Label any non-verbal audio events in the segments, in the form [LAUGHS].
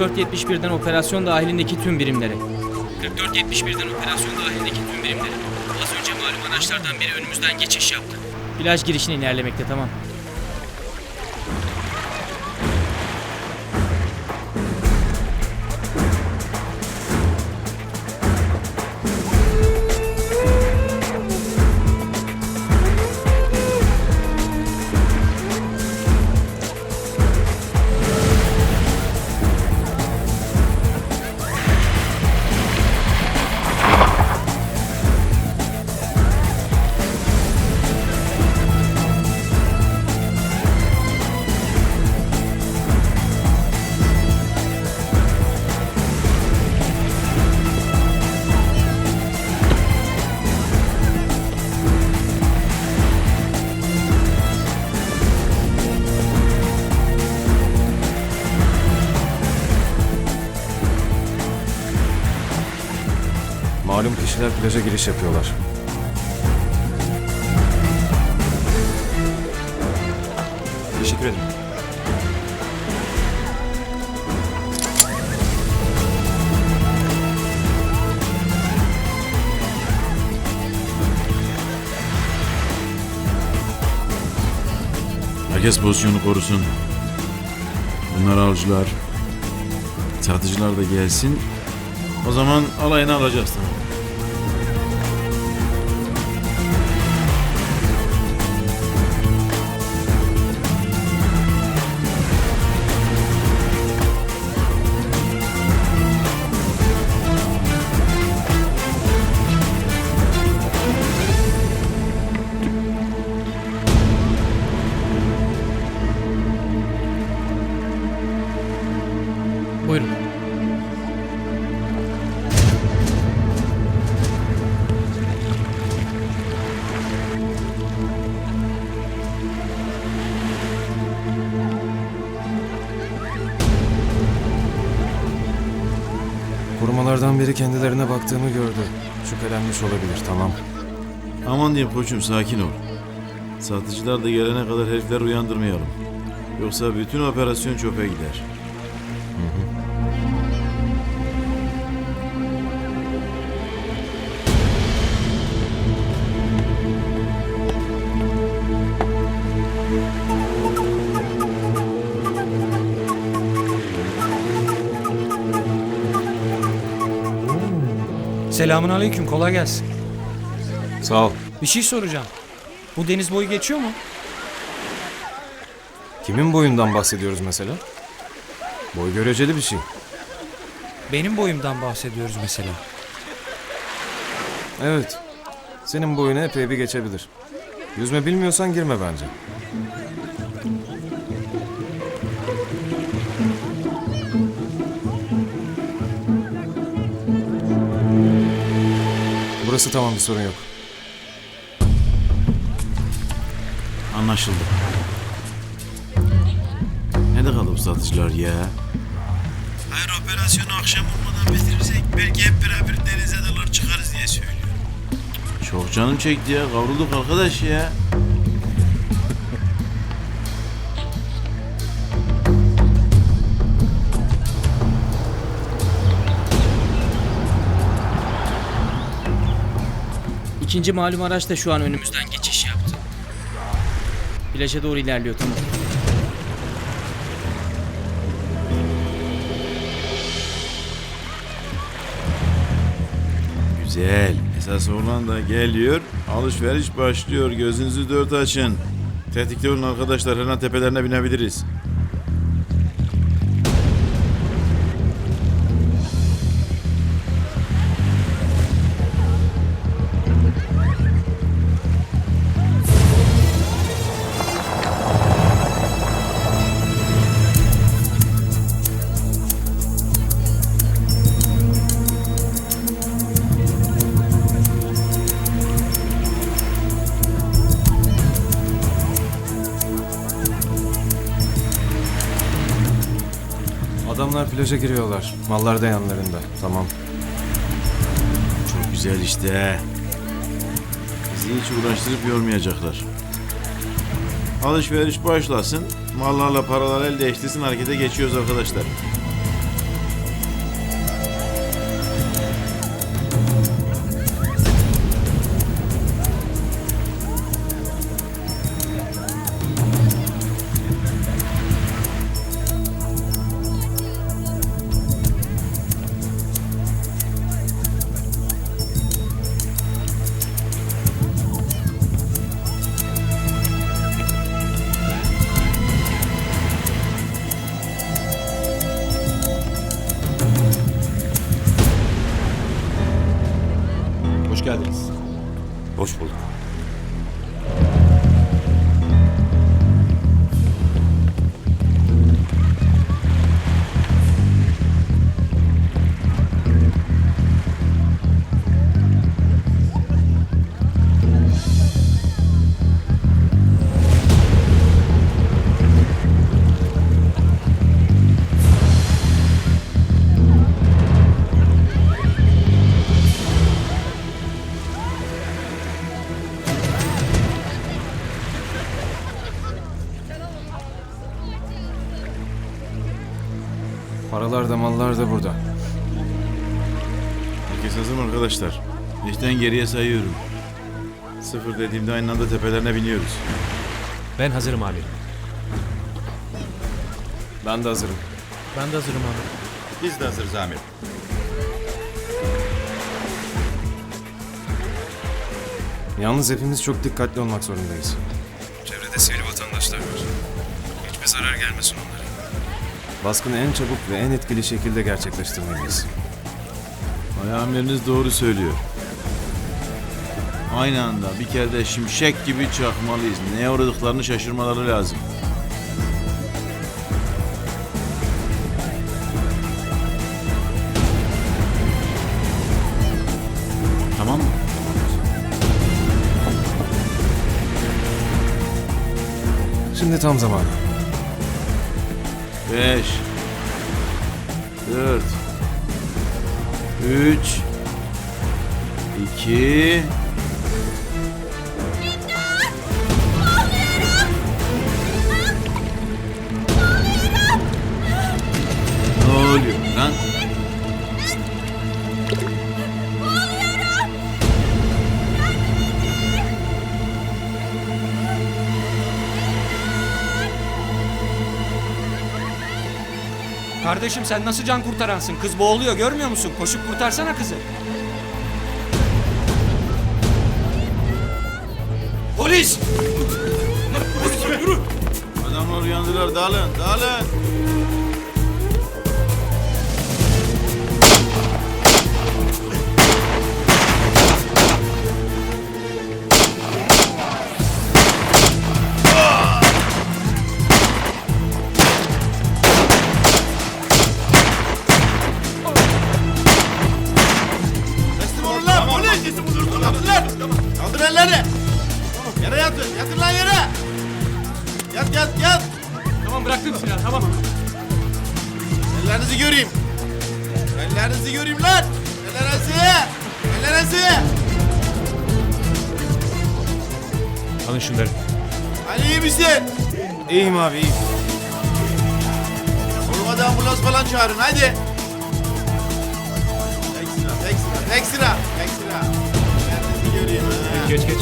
4471'den operasyon dahilindeki tüm birimlere. 4471'den operasyon dahilindeki tüm birimlere. Az önce malum araçlardan biri önümüzden geçiş yaptı. Plaj girişine ilerlemekte tamam. Malum kişiler plaja giriş yapıyorlar. Teşekkür ederim. Herkes pozisyonu korusun. Bunlar avcılar. Satıcılar da gelsin. O zaman alayını alacağız tamam. Korumalardan biri kendilerine baktığımı gördü. Şüphelenmiş olabilir tamam. Aman diyeyim koçum sakin ol. Satıcılar da gelene kadar herifler uyandırmayalım. Yoksa bütün operasyon çöpe gider. Selamun aleyküm, kolay gelsin. Sağ ol. Bir şey soracağım. Bu deniz boyu geçiyor mu? Kimin boyundan bahsediyoruz mesela? Boy göreceli bir şey. Benim boyumdan bahsediyoruz mesela. Evet. Senin boyunu epey bir geçebilir. Yüzme bilmiyorsan girme bence. Burası tamam bir sorun yok. Anlaşıldı. Nerede kaldı bu satıcılar ya? Hayır operasyonu akşam olmadan bitirirsek belki hep beraber denize dalar çıkarız diye söylüyor. Çok canım çekti ya. Kavrulduk arkadaş ya. İkinci malum araç da şu an önümüzden geçiş yaptı. Plaja doğru ilerliyor tamam. Güzel. Esas olan da geliyor. Alışveriş başlıyor. Gözünüzü dört açın. Tetikte olun arkadaşlar. Her an tepelerine binebiliriz. Adamlar plaja giriyorlar. Mallar da yanlarında. Tamam. Çok güzel işte. Bizi hiç uğraştırıp yormayacaklar. Alışveriş başlasın. Mallarla paralar el değiştirsin harekete geçiyoruz arkadaşlar. geldiniz. Hoş bulduk. Paralar da mallar da burada. Herkes hazır mı arkadaşlar? Beşten geriye sayıyorum. Sıfır dediğimde aynı anda tepelerine biniyoruz. Ben hazırım amirim. Ben de hazırım. Ben de hazırım abi. Biz de hazırız amirim. Yalnız hepimiz çok dikkatli olmak zorundayız. Çevrede sivil vatandaşlar var. Hiçbir zarar gelmesin onlara. Baskını en çabuk ve en etkili şekilde gerçekleştirmeliyiz. Ay amiriniz doğru söylüyor. Aynı anda bir kere de şimşek gibi çakmalıyız. Neye uğradıklarını şaşırmaları lazım. Tamam mı? Şimdi tam zamanı. 5 4 3 2 Kardeşim sen nasıl can kurtaransın? Kız boğuluyor görmüyor musun? Koşup kurtarsana kızı. Polis! Adamlar uyandılar. Dağılın, dağılın. Ellerinizi göreyim lan! Ellerinizi! Ellerinizi! Alın şunları. Ali iyi misin? İyiyim abi iyiyim. Olmadı ambulans falan çağırın hadi. Tek sıra, tek sıra. Ellerinizi göreyim ha. Geç geç.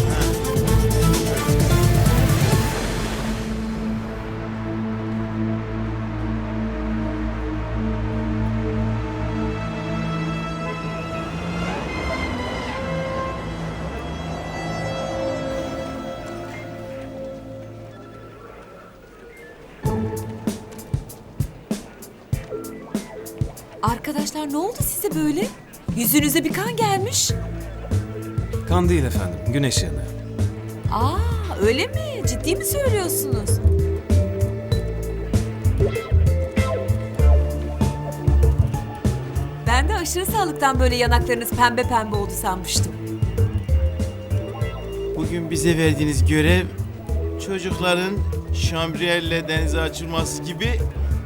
Arkadaşlar ne oldu size böyle? Yüzünüze bir kan gelmiş. Kan değil efendim, güneş yanığı. Aa öyle mi? Ciddi mi söylüyorsunuz? Ben de aşırı sağlıktan böyle yanaklarınız pembe pembe oldu sanmıştım. Bugün bize verdiğiniz görev çocukların şambriyelle denize açılması gibi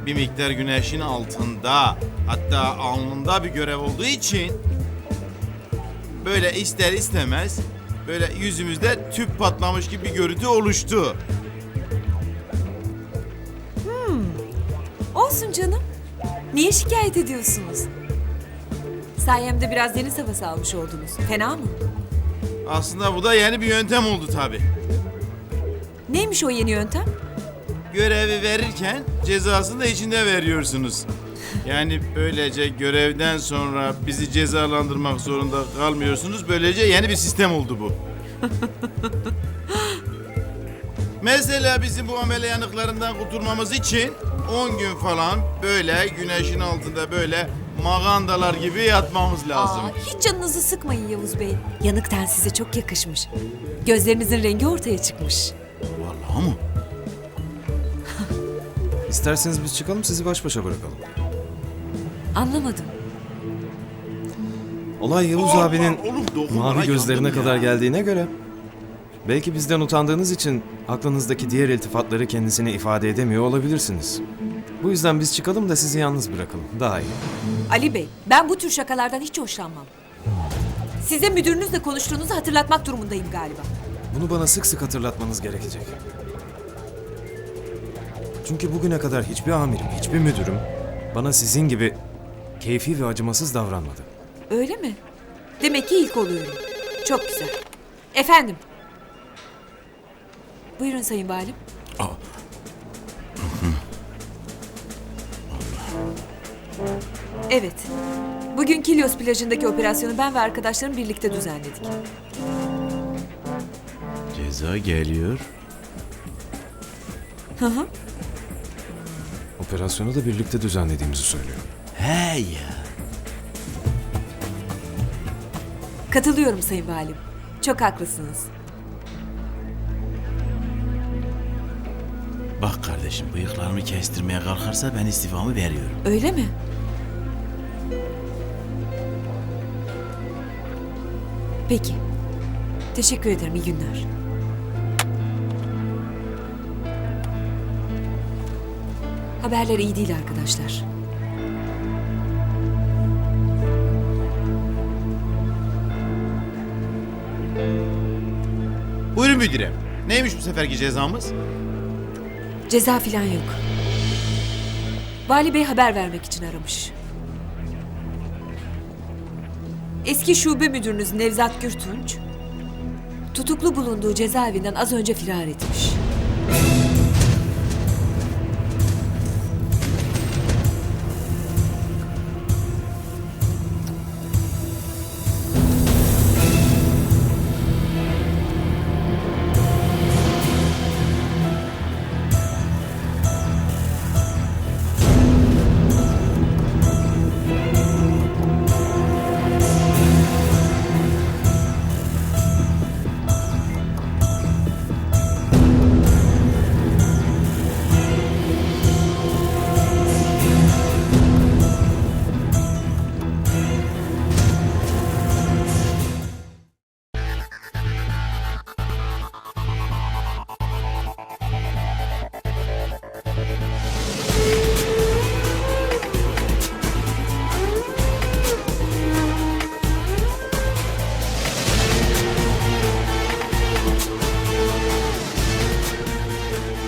bir miktar güneşin altında hatta alnında bir görev olduğu için böyle ister istemez böyle yüzümüzde tüp patlamış gibi bir görüntü oluştu. Olsun canım. Niye şikayet ediyorsunuz? Sayemde biraz deniz havası almış oldunuz. Fena mı? Aslında bu da yeni bir yöntem oldu tabi. Neymiş o yeni yöntem? Görevi verirken cezasını da içinde veriyorsunuz. Yani böylece görevden sonra bizi cezalandırmak zorunda kalmıyorsunuz. Böylece yeni bir sistem oldu bu. [LAUGHS] Mesela bizim bu amele yanıklarından kurtulmamız için 10 gün falan böyle güneşin altında böyle magandalar gibi yatmamız lazım. Aa, hiç canınızı sıkmayın Yavuz Bey. Yanık ten size çok yakışmış. Gözlerinizin rengi ortaya çıkmış. İsterseniz biz çıkalım, sizi baş başa bırakalım. Anlamadım. Olay Yavuz abinin mavi gözlerine kadar geldiğine göre... Belki bizden utandığınız için aklınızdaki diğer iltifatları kendisine ifade edemiyor olabilirsiniz. Bu yüzden biz çıkalım da sizi yalnız bırakalım. Daha iyi. Ali Bey, ben bu tür şakalardan hiç hoşlanmam. Size müdürünüzle konuştuğunuzu hatırlatmak durumundayım galiba. Bunu bana sık sık hatırlatmanız gerekecek. Çünkü bugüne kadar hiçbir amirim, hiçbir müdürüm bana sizin gibi keyfi ve acımasız davranmadı. Öyle mi? Demek ki ilk oluyorum. Çok güzel. Efendim. Buyurun Sayın Valim. Evet. Bugün Kilyos plajındaki operasyonu ben ve arkadaşlarım birlikte düzenledik. Ceza geliyor. Hı hı. Operasyonu da birlikte düzenlediğimizi söylüyor. He ya. Katılıyorum Sayın Valim. Çok haklısınız. Bak kardeşim bıyıklarımı kestirmeye kalkarsa ben istifamı veriyorum. Öyle mi? Peki. Teşekkür ederim. İyi günler. Haberler iyi değil arkadaşlar. Buyurun müdürüm. Neymiş bu seferki cezamız? Ceza filan yok. Vali Bey haber vermek için aramış. Eski şube müdürünüz Nevzat Gürtunç, tutuklu bulunduğu cezaevinden az önce firar etmiş.